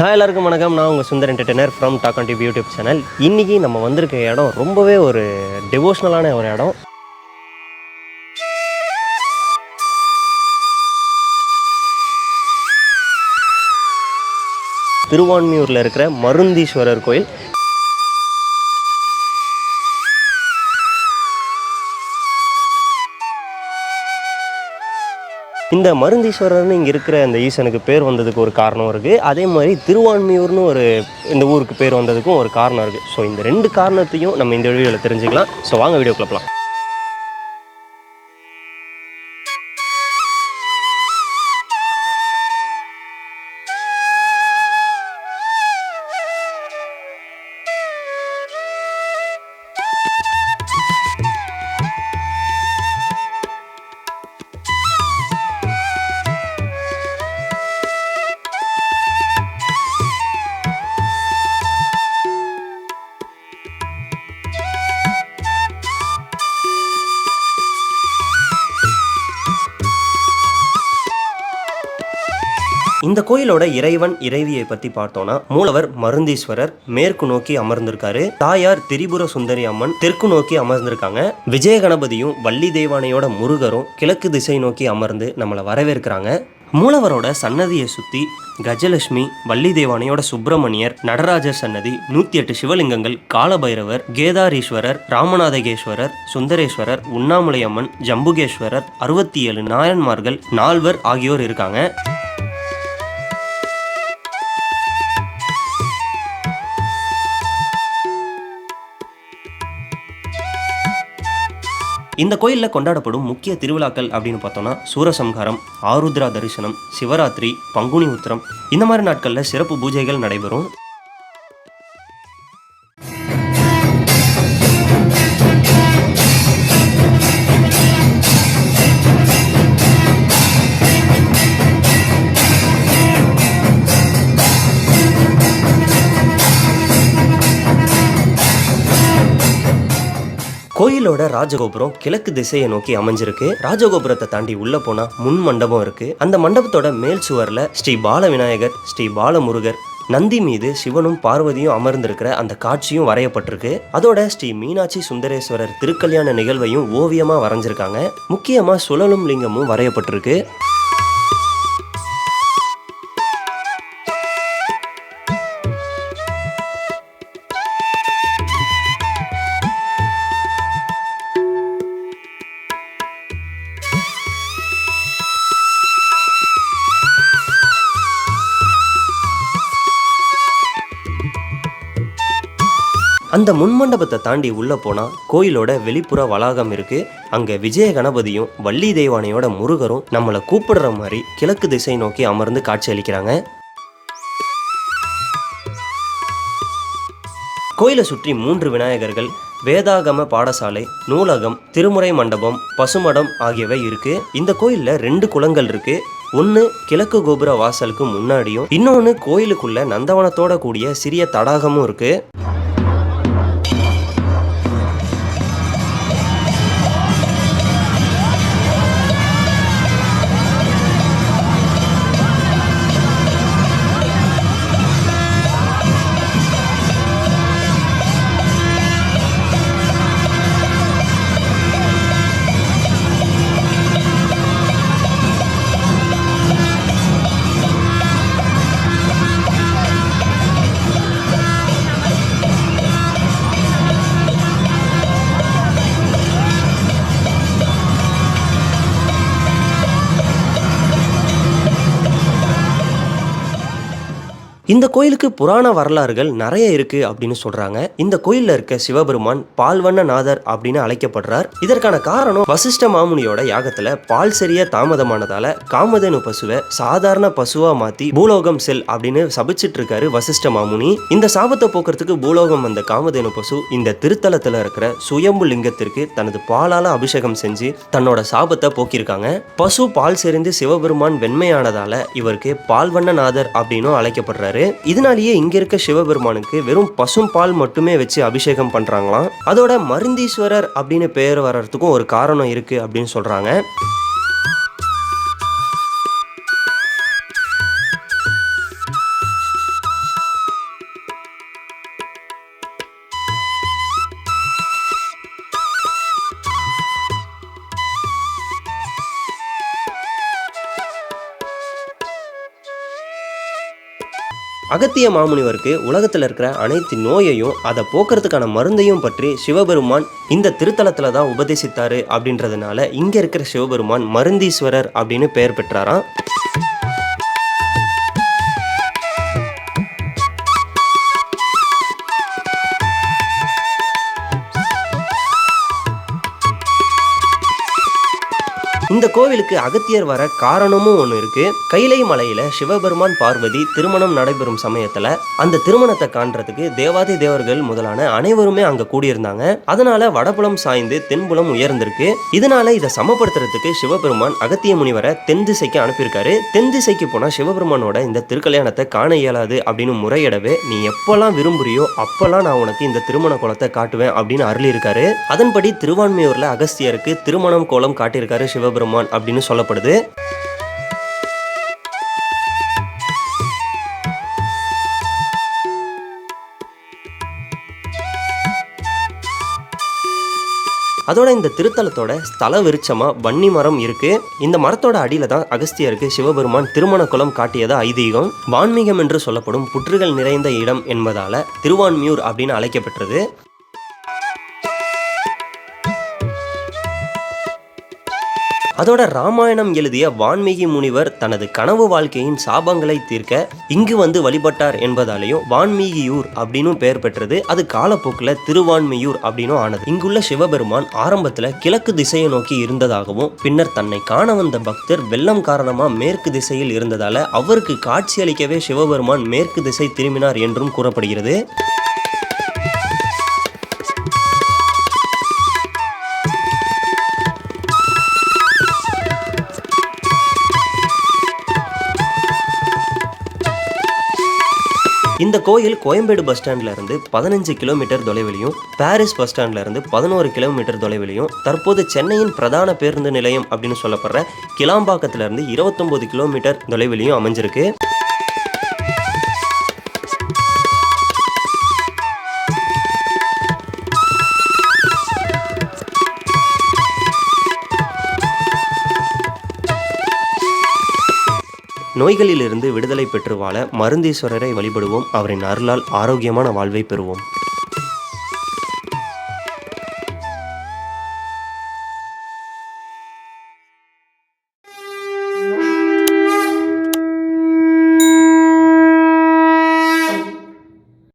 Hi எல்லாருக்கும் வணக்கம். நான் உங்கள் Sundar entertainer from talk and TV YouTube channel இன்றைக்கி நம்ம வந்திருக்க இடம் ரொம்பவே ஒரு டிவோஷ்னலான ஒரு இடம். திருவான்மியூரில் இருக்கிற மருந்தீஸ்வரர் கோயில். இந்த மருந்தீஸ்வரர்னு இங்கே இருக்கிற அந்த ஈசனுக்கு பேர் வந்ததுக்கு ஒரு காரணம் இருக்குது அதே மாதிரி திருவான்மியூர்னு ஒரு இந்த ஊருக்கு பேர் வந்ததுக்கும் ஒரு காரணம் இருக்குது ஸோ இந்த ரெண்டு காரணத்தையும் நம்ம இந்த வீடியோவில் தெரிஞ்சுக்கலாம். ஸோ வாங்க வீடியோ கிளப்பலாம் இந்த கோயிலோட இறைவன் இறைவியை பத்தி பார்த்தோம்னா மூலவர் மருந்தீஸ்வரர் மேற்கு நோக்கி அமர்ந்திருக்காரு. தாயார் திரிபுர சுந்தரி அம்மன் தெற்கு நோக்கி அமர்ந்திருக்காங்க. விஜய கணபதியும் வள்ளி தேவானையோட முருகரும் கிழக்கு திசை நோக்கி அமர்ந்து நம்மளை வரவேற்கிறாங்க. மூலவரோட சன்னதியை சுத்தி கஜலட்சுமி வள்ளி தேவானையோட சுப்பிரமணியர் நடராஜர் சன்னதி நூத்தி எட்டு சிவலிங்கங்கள் காலபைரவர் கேதாரீஸ்வரர் ராமநாதகேஸ்வரர் சுந்தரேஸ்வரர் உண்ணாமலையம்மன் ஜம்புகேஸ்வரர் அறுபத்தி ஏழு நாயன்மார்கள் நால்வர் ஆகியோர் இருக்காங்க. இந்த கோயிலில் கொண்டாடப்படும் முக்கிய திருவிழாக்கள் அப்படின்னு பார்த்தோம்னா சூரசம்ஹாரம் ஆருத்ரா தரிசனம் சிவராத்திரி பங்குனி உத்திரம் இந்த மாதிரி நாட்களில் சிறப்பு பூஜைகள் நடைபெறும். கோயிலோட ராஜகோபுரம் கிழக்கு திசையை நோக்கி அமைஞ்சிருக்கு. ராஜகோபுரத்தை தாண்டி உள்ள போனா முன் மண்டபம் இருக்கு. அந்த மண்டபத்தோட மேல் சுவர்ல ஸ்ரீ பால விநாயகர் ஸ்ரீ பாலமுருகர் நந்தி மீது சிவனும் பார்வதியும் அமர்ந்திருக்கிற அந்த காட்சியும் வரையப்பட்டிருக்கு. அதோட ஸ்ரீ மீனாட்சி சுந்தரேஸ்வரர் திருக்கல்யாண நிகழ்வையும் ஓவியமா வரைஞ்சிருக்காங்க. முக்கியமா சுழலும் லிங்கமும் வரையப்பட்டிருக்கு. அந்த முன்மண்டபத்தை தாண்டி உள்ளே போனால் கோயிலோட வெளிப்புற வளாகம் இருக்குது அங்கே விஜய கணபதியும் வள்ளி தெய்வானையோட முருகரும் நம்மளை கூப்பிடுற மாதிரி கிழக்கு திசை நோக்கி அமர்ந்து காட்சியளிக்கிறாங்க. கோயிலை சுற்றி மூன்று விநாயகர்கள் வேதாகம பாடசாலை நூலகம் திருமுறை மண்டபம் பசுமடம் ஆகியவை இருக்கு. இந்த கோயிலில் ரெண்டு குளங்கள் இருக்கு. ஒன்று கிழக்கு கோபுர வாசலுக்கு முன்னாடியும் இன்னொன்று கோயிலுக்குள்ள நந்தவனத்தோட கூடிய சிறிய தடாகமும் இருக்குது இந்த கோயிலுக்கு புராண வரலாறுகள் நிறைய இருக்கு அப்படின்னு சொல்றாங்க. இந்த கோயில்ல இருக்க சிவபெருமான் பால்வண்ண நாதர் அப்படின்னு அழைக்கப்படுறார். இதற்கான காரணம் வசிஷ்ட மாமுனியோட யாகத்துல பால் சரிய தாமதமானதால காமதேனு பசுவை சாதாரண பசுவா மாத்தி பூலோகம் செல் அப்படின்னு சபிச்சிட்டு இருக்காரு வசிஷ்ட மாமுனி. இந்த சாபத்தை போக்குறதுக்கு பூலோகம் வந்த காமதேனு பசு இந்த திருத்தலத்துல இருக்கிற சுயம்பு லிங்கத்திற்கு தனது பாலால அபிஷேகம் செஞ்சு தன்னோட சாபத்தை போக்கியிருக்காங்க. பசு பால் செறிந்து சிவபெருமான் வெண்மையானதால இவருக்கு பால்வண்ணநாதர் அப்படின்னும் அழைக்கப்படுறாரு. இதனாலேயே இங்க இருக்க சிவபெருமானுக்கு வெறும் பசும் பால் மட்டுமே வச்சு அபிஷேகம் பண்றாங்களாம். அதோட மருந்தீஸ்வரர் அப்படின்னு பெயர் வர்றதுக்கும் ஒரு காரணம் இருக்கு அப்படின்னு சொல்றாங்க. அகத்திய மாமுனிவருக்கு உலகத்தில் இருக்கிற அனைத்து நோயையும் அதை போக்குறதுக்கான மருந்தையும் பற்றி சிவபெருமான் இந்த திருத்தலத்தில் தான் உபதேசித்தார் அப்படின்றதுனால இங்கே இருக்கிற சிவபெருமான் மருந்தீஸ்வரர் அப்படின்னு பெயர் பெற்றாராம். இந்த கோவிலுக்கு அகத்தியர் வர காரணமும் ஒன்று இருக்கு. கைலை மலையில சிவபெருமான் பார்வதி திருமணம் நடைபெறும் சமயத்துல அந்த திருமணத்தை காண்றதுக்கு தேவாதி தேவர்கள் முதலான அனைவருமே அங்க கூடியிருந்தாங்க. அதனால வடபுலம் சாய்ந்து தென்புலம் உயர்ந்திருக்கு. இதனால இதை சமப்படுத்துறதுக்கு சிவபெருமான் அகத்திய முனிவரை தென் திசைக்கு அனுப்பியிருக்காரு. தென் திசைக்கு போனா சிவபெருமானோட இந்த திருக்கல்யாணத்தை காண இயலாது அப்படின்னு முறையிடவே நீ எப்பெல்லாம் விரும்புறியோ அப்பெல்லாம் நான் உனக்கு இந்த திருமண கோலத்தை காட்டுவேன் அப்படின்னு அருளியிருக்காரு. அதன்படி திருவான்மையூர்ல அகஸ்தியருக்கு திருமணம் கோலம் காட்டியிருக்காரு சிவபெருமான். அப்படின்னு சொல்லப்படுது. அதோட இந்த திருத்தலத்தோட ஸ்தல விருட்சமாக வன்னி மரம் இருக்கு. இந்த மரத்தோட அடியில தான் அகஸ்தியருக்கு சிவபெருமான் திருமண குலம் காட்டியது ஐதீகம். வான்மீகம் என்று சொல்லப்படும் புற்றுகள் நிறைந்த இடம் என்பதால திருவான்மியூர் அப்படின்னு அழைக்கப்பட்டது அதோட ராமாயணம் எழுதிய வான்மீகி முனிவர் தனது கனவு வாழ்க்கையின் சாபங்களை தீர்க்க இங்கு வந்து வழிபட்டார் என்பதாலேயும் வான்மீகியூர் அப்படின்னு பெயர் பெற்றது. அது காலப்போக்கில் திருவான்மியூர் அப்படின்னும் ஆனது. இங்குள்ள சிவபெருமான் ஆரம்பத்தில் கிழக்கு திசையை நோக்கி இருந்ததாகவும் பின்னர் தன்னை காண வந்த பக்தர் வெள்ளம் காரணமாக மேற்கு திசையில் இருந்ததால அவருக்கு காட்சியளிக்கவே சிவபெருமான் மேற்கு திசை திரும்பினார் என்றும் கூறப்படுகிறது. இந்த கோயில் கோயம்பேடு பஸ் ஸ்டாண்ட்ல இருந்து பதினஞ்சு கிலோமீட்டர் தொலைவிலையும் பாரிஸ் பஸ் ஸ்டாண்ட்ல இருந்து பதினோரு கிலோமீட்டர் தொலைவிலையும் தற்போது சென்னையின் பிரதான பேருந்து நிலையம் அப்படின்னு சொல்லப்படுற கிளாம்பாக்கத்துல இருந்து இருபத்தொன்பது கிலோமீட்டர் தொலைவிலையும் அமைஞ்சிருக்கு. நோய்களிலிருந்து விடுதலை பெற்று வாழ மருந்தீஸ்வரரை வழிபடுவோம். அவரின் அருளால் ஆரோக்கியமான வாழ்வை பெறுவோம்.